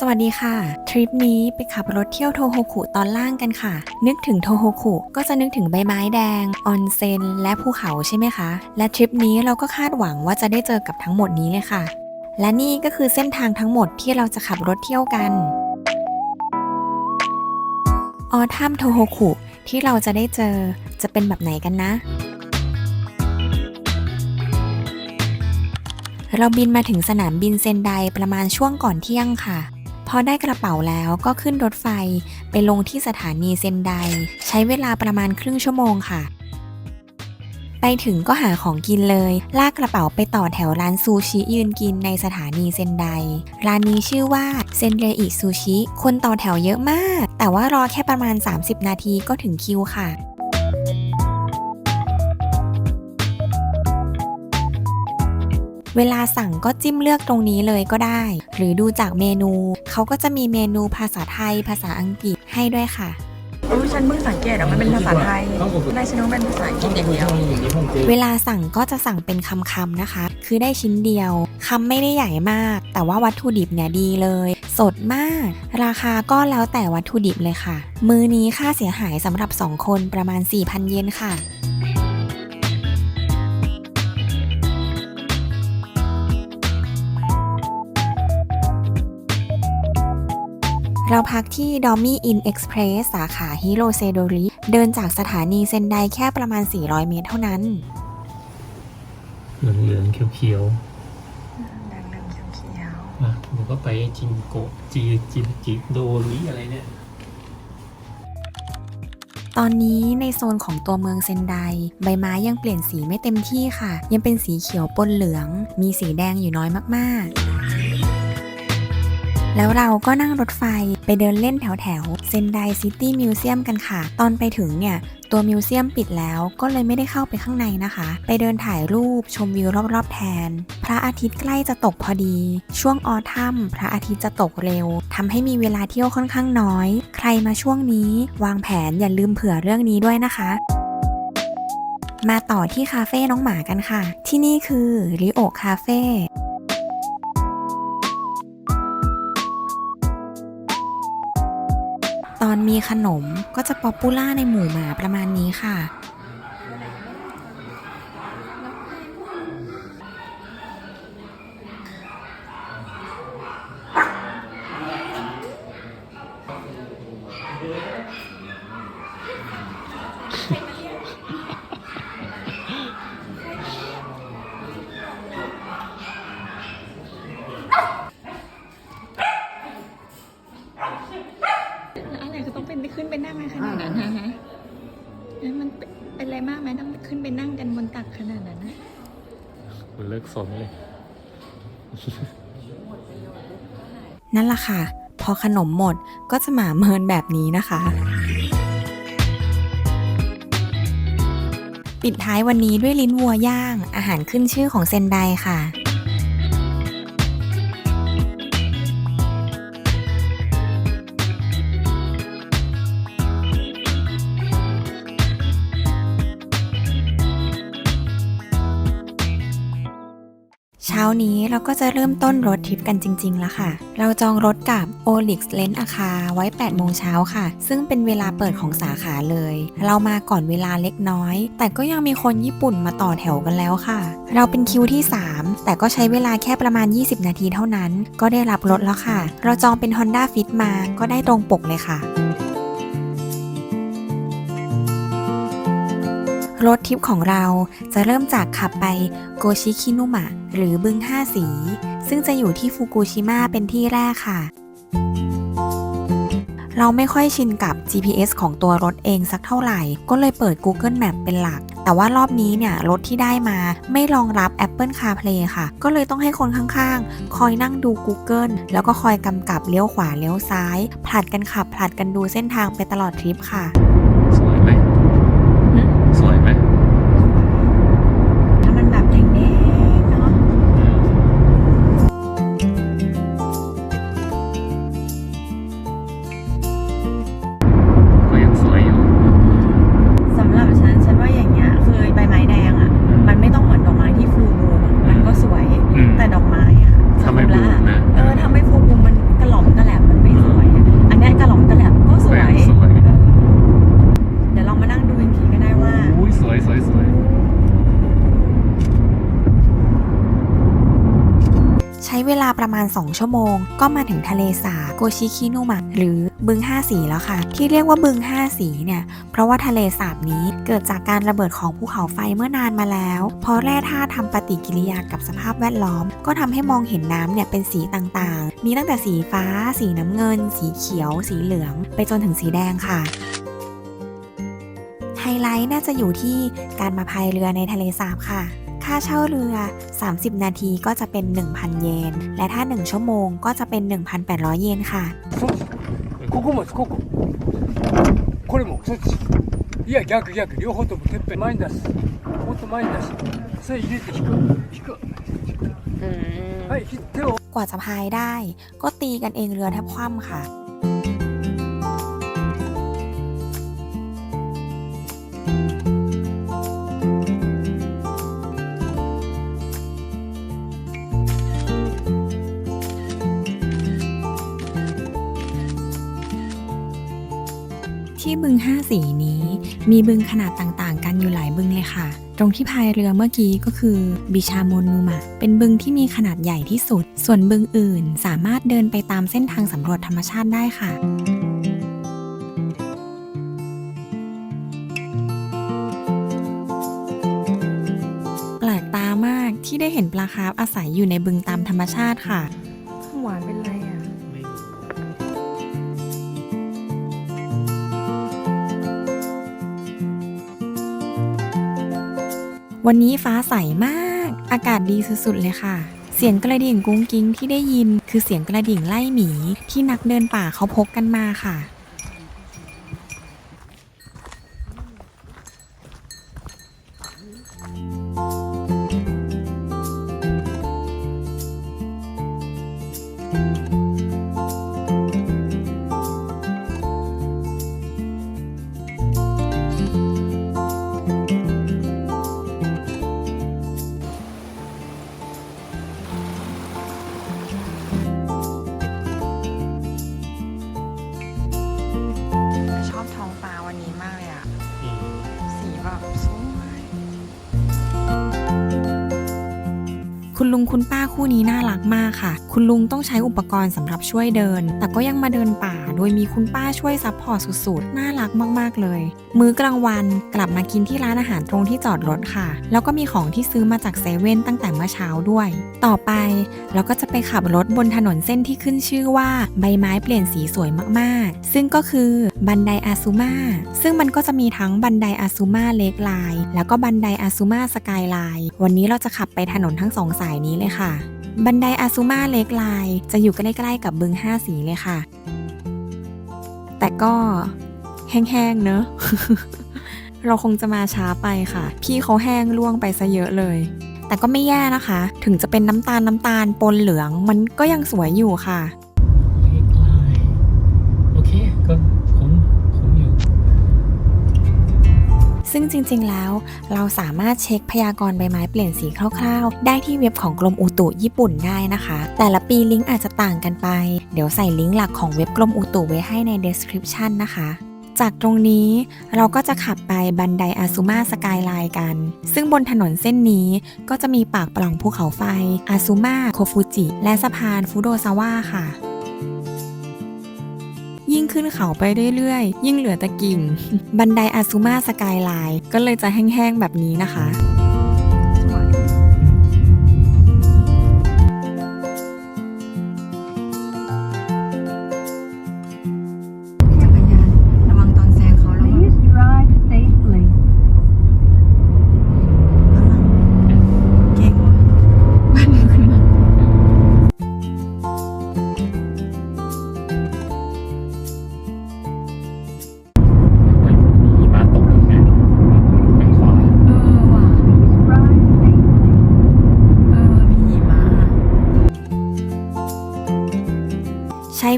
สวัสดีค่ะ ทริปนี้ไปขับรถเที่ยวโทโฮคุตอนล่างกันค่ะ นึกถึงโทโฮคุก็จะนึกถึงใบไม้แดง ออนเซ็น และภูเขาใช่ไหมคะ และทริปนี้เราก็คาดหวังว่าจะได้เจอกับทั้งหมดนี้เลยค่ะ และนี่ก็คือเส้นทางทั้งหมดที่เราจะขับรถเที่ยวกัน ออทัมโทโฮคุที่เราจะได้เจอจะเป็นแบบไหนกันนะเราบินมาถึงสนามบินเซนไดประมาณช่วงก่อนเที่ยงค่ะ พอได้กระเป๋าแล้วก็ขึ้นรถไฟไปลงที่สถานีเซนได ใช้เวลาประมาณครึ่งชั่วโมงค่ะ ไปถึงก็หาของกินเลย ลากกระเป๋าไปต่อแถวร้านซูชิยืนกินในสถานีเซนได ร้านนี้ชื่อว่าเซนเรอิซูชิ คนต่อแถวเยอะมาก แต่ว่ารอแค่ประมาณ 30 นาทีก็ถึงคิวค่ะ เวลาสั่งก็จิ้มเลือกตรงนี้เลยก็ได้ หรือดูจากเมนูเขาก็จะมีเมนูภาษาไทย ภาษาอังกฤษให้ด้วยค่ะโอ้ยฉันเพิ่งสังเกตอะมันเป็นภาษาไทยได้ฉันว่าเป็นภาษาอังกฤษอย่างเดียวเวลาสั่งก็จะสั่งเป็นคำๆนะคะ คือได้ชิ้นเดียวคำไม่ได้ใหญ่มาก แต่ว่าวัตถุดิบเนี่ยดีเลย สดมาก ราคาก็แล้วแต่วัตถุดิบเลยค่ะ มือนี้ค่าเสียหายสำหรับ 2 คนประมาณ 4,000 เยนค่ะ เราพักที่ d o m m y Inn Express สาขาฮิโรเซโดริเดินจากสถานีเซนไดแค่ประมาณ 400 เมตรเท่านั้น เหลืองเหลืองๆเขียวแดงๆเขียวๆอะหนูก็ไปจินโกะจีจิจิโดริอะไรเนี่ย ตอนนี้ในโซนของตัวเมืองเซนได ใบไม้ยังเปลี่ยนสีไม่เต็มที่ค่ะ ยังเป็นสีเขียวปนเหลือง มีสีแดงอยู่น้อยมากๆ แล้วเราก็นั่งรถไฟไปเดินเล่นแถวแถวเซนไดซิตี้มิวเซียมกันค่ะ ตอนไปถึงเนี่ยตัวมิวเซียมปิดแล้วก็เลยไม่ได้เข้าไปข้างในนะคะ ไปเดินถ่ายรูปชมวิวรอบๆแทน พระอาทิตย์ใกล้จะตกพอดี ช่วงออทัมพระอาทิตย์จะตกเร็วทำให้มีเวลาเที่ยวค่อนข้างน้อย ใครมาช่วงนี้วางแผนอย่าลืมเผื่อเรื่องนี้ด้วยนะคะมาต่อที่คาเฟ่น้องหมากันค่ะ ที่นี่คือริโอคาเฟ่ อนมีขนมก็จะป๊อปปูล่าในหมู่หมาประมาณนี้ค่ะ อะไรก็ต้องเป็นขึ้นไปนั่งกันขนาดนั้นนะฮะแล้วมันเป็นเป็นอะไรมากไหมต้องขึ้นไปนั่งกันบนตักขนาดนั้นนะมันเลิกสนเลย นั่นล่ะค่ะ พอขนมหมดก็จะหมาเมินแบบนี้นะคะปิดท้ายวันนี้ด้วยลิ้นวัวย่าง อาหารขึ้นชื่อของเซนไดค่ะ เช้านี้เราก็จะเริ่มต้นรถทริปกันจริงๆแล้วค่ะ เราจองรถกับ Olix l e n อาคาไว้8โมงเช้าค่ะ ซึ่งเป็นเวลาเปิดของสาขาเลย เรามาก่อนเวลาเล็กน้อย แต่ก็ยังมีคนญี่ปุ่นมาต่อแถวกันแล้วค่ะ เราเป็นคิวที่ 3 แต่ก็ใช้เวลาแค่ประมาณ 20 นาทีเท่านั้น ก็ได้รับรถแล้วค่ะ เราจองเป็น Honda Fit มาก็ได้ตรงปกเลยค่ะรถทริปของเราจะเริ่มจากขับไปโกชิคินุมะ หรือบึงห้าสี ซึ่งจะอยู่ที่ฟุกุชิมะเป็นที่แรกค่ะ เราไม่ค่อยชินกับ GPS ของตัวรถเองสักเท่าไหร่ ก็เลยเปิด Google Map เป็นหลัก แต่ว่ารอบนี้เนี่ย รถที่ได้มาไม่รองรับ Apple CarPlay ค่ะ ก็เลยต้องให้คนข้างๆ คอยนั่งดู Google แล้วก็คอยกำกับเลี้ยวขวาเลี้ยวซ้าย ผลัดกันขับผลัดกันดูเส้นทางไปตลอดทริปค่ะ ประมาณ 2 ชั่วโมง ก็มาถึงทะเลสาบโกชิคินุมะหรือบึง 5 สีแล้วค่ะ ที่เรียกว่าบึง 5 สีเนี่ย เพราะว่าทะเลสาบนี้เกิดจากการระเบิดของภูเขาไฟเมื่อนานมาแล้วพอแร่ธาตุทำปฏิกิริยากับสภาพแวดล้อม ก็ทำให้มองเห็นน้ำเนี่ยเป็นสีต่างๆ มีตั้งแต่สีฟ้า สีน้ำเงิน สีเขียว สีเหลือง ไปจนถึงสีแดงค่ะไฮไลท์น่าจะอยู่ที่การมาพายเรือในทะเลสาบค่ะ ค่าเช่าเรือ 30 นาทีก็จะเป็น 1,000 เยน และถ้า 1 ชั่วโมงก็จะเป็น 1,800 เยนค่ะ ここもこここれもそっちいや逆逆両方ともてっぺん前に出すもっと前に出すそれ入れて引く引くはい引手を กว่าจะพายได้ ก็ตีกันเองเรือแทบคว่ำค่ะ ที่บึงห้าสีนี้ มีบึงขนาดต่างๆ กันอยู่หลายบึงเลยค่ะ ตรงที่พายเรือเมื่อกี้ก็คือบิชาโมนูมะ เป็นบึงที่มีขนาดใหญ่ที่สุด ส่วนบึงอื่นสามารถเดินไปตามเส้นทางสำรวจธรรมชาติได้ค่ะแปลกตามากที่ได้เห็นปลาคาร์ฟอาศัยอยู่ในบึงตามธรรมชาติค่ะ วันนี้ฟ้าใสมาก อากาศดีสุดๆเลยค่ะ เสียงกระดิ่งกุ้งกิ้งที่ได้ยิน คือเสียงกระดิ่งไล่หมีที่นักเดินป่าเขาพกกันมาค่ะ คุณลุงคุณป้าคู่นี้น่ารักมากค่ะ คุณลุงต้องใช้อุปกรณ์สำหรับช่วยเดิน แต่ก็ยังมาเดินป่า โดยมีคุณป้าช่วยซัพพอร์ตสุดๆ น่ารักมากๆเลย มื้อกลางวันกลับมากินที่ร้านอาหารตรงที่จอดรถค่ะ แล้วก็มีของที่ซื้อมาจากเซเว่นตั้งแต่เมื่อเช้าด้วย ต่อไปเราก็จะไปขับรถบนถนนเส้นที่ขึ้นชื่อว่าใบไม้เปลี่ยนสีสวยมากๆ ซึ่งก็คือบันไดอาซูมาซึ่งมันก็จะมีทั้งบันไดอาซูมาเล็กไลน์แล้วก็บันไดอาซูมาสกายไลน์วันนี้เราจะขับไปถนนทั้งสองสายนี้เลยค่ะ บันไดอาซูมาเล็กไลน์จะอยู่ใกล้ๆกับบึงห้าสีเลยค่ะ แต่ก็แห้งๆเนอะ เราคงจะมาช้าไปค่ะ พี่เขาแห้งล่วงไปซะเยอะเลย แต่ก็ไม่แย่นะคะ ถึงจะเป็นน้ำตาลน้ำตาลปนเหลือง มันก็ยังสวยอยู่ค่ะ เล็กลายโอเค ก็คุ้มคุ้มอยู่ ซึ่งจริงๆ แล้ว เราสามารถเช็คพยากรณ์ใบไม้เปลี่ยนสีคร่าวๆ ได้ที่เว็บของกรมอุตุญี่ปุ่นได้นะคะ แต่ละปีลิงก์อาจจะต่างกันไป เดี๋ยวใส่ลิงก์หลักของเว็บกรมอุตุไว้ให้ใน description นะคะจากตรงนี้เราก็จะขับไปบันไดอาซูมาสกายไลน์กัน ซึ่งบนถนนเส้นนี้ก็จะมีปากปล่องภูเขาไฟอาซูมาโคฟูจิ และสะพานฟุโดซาวะค่ะ ยิ่งขึ้นเขาไปเรื่อยๆ ยิ่งเหลือแต่กิ่ง บันไดอาซูมาสกายไลน์ก็เลยจะแห้งๆแบบนี้นะคะ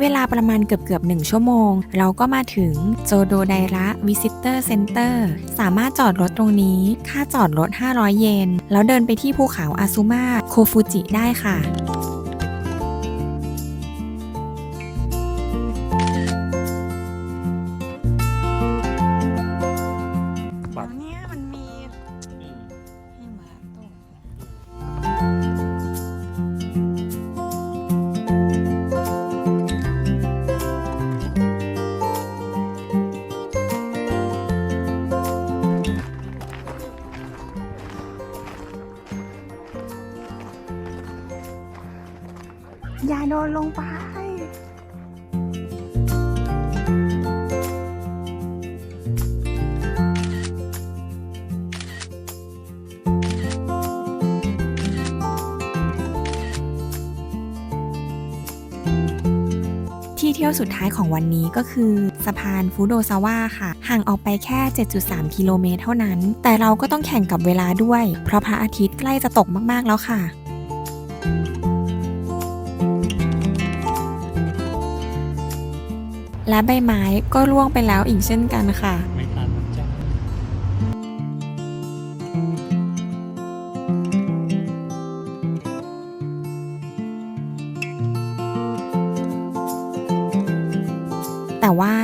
เวลาประมาณเกือบๆหนึ่งชั่วโมง เราก็มาถึงโจโดไดระวิสิเตอร์เซ็นเตอร์สามารถจอดรถตรงนี้ ค่าจอดรถ 500 เยน แล้วเดินไปที่ภูเขาอาซูมาโคฟูจิได้ค่ะ อย่าโดนลงไป ที่เที่ยวสุดท้ายของวันนี้ก็คือ สะพานฟูโดซาวะค่ะ ห่างออกไปแค่ 7.3 กิโลเมตรเท่านั้น แต่เราก็ต้องแข่งกับเวลาด้วย เพราะพระอาทิตย์ใกล้จะตกมาก ๆ แล้วค่ะ และใบไม้ก็ร่วงไปแล้วอีกเช่นกันค่ะ ไม่ทันจ้าแต่ว่า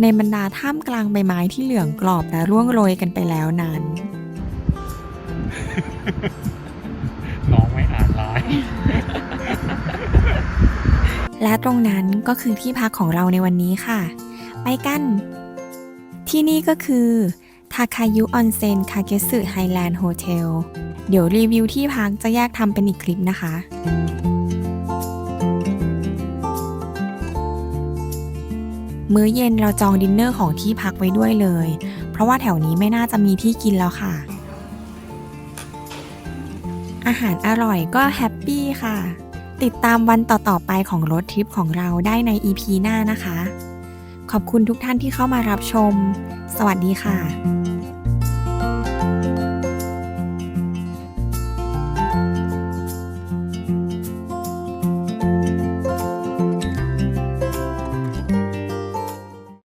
ในบรรดาท่ามกลางใบไม้ที่เหลืองกรอบและร่วงโรยกันไปแล้วนั้นน้ และตรงนั้นก็คือที่พักของเราในวันนี้ค่ะ ไปกัน ที่นี่ก็คือทาคายุออนเซ็นคาเกสึไฮแลนด์โฮเทลเดี๋ยวรีวิวที่พักจะแยกทำเป็นอีกคลิปนะคะ มื้อเย็นเราจองดินเนอร์ของที่พักไว้ด้วยเลย เพราะว่าแถวนี้ไม่น่าจะมีที่กินแล้วค่ะ อาหารอร่อยก็แฮปปี้ค่ะ ติดตามวันต่อๆไปของรถทริปของเราได้ใน EP หน้านะคะ ขอบคุณทุกท่านที่เข้ามารับชม สวัสดีค่ะ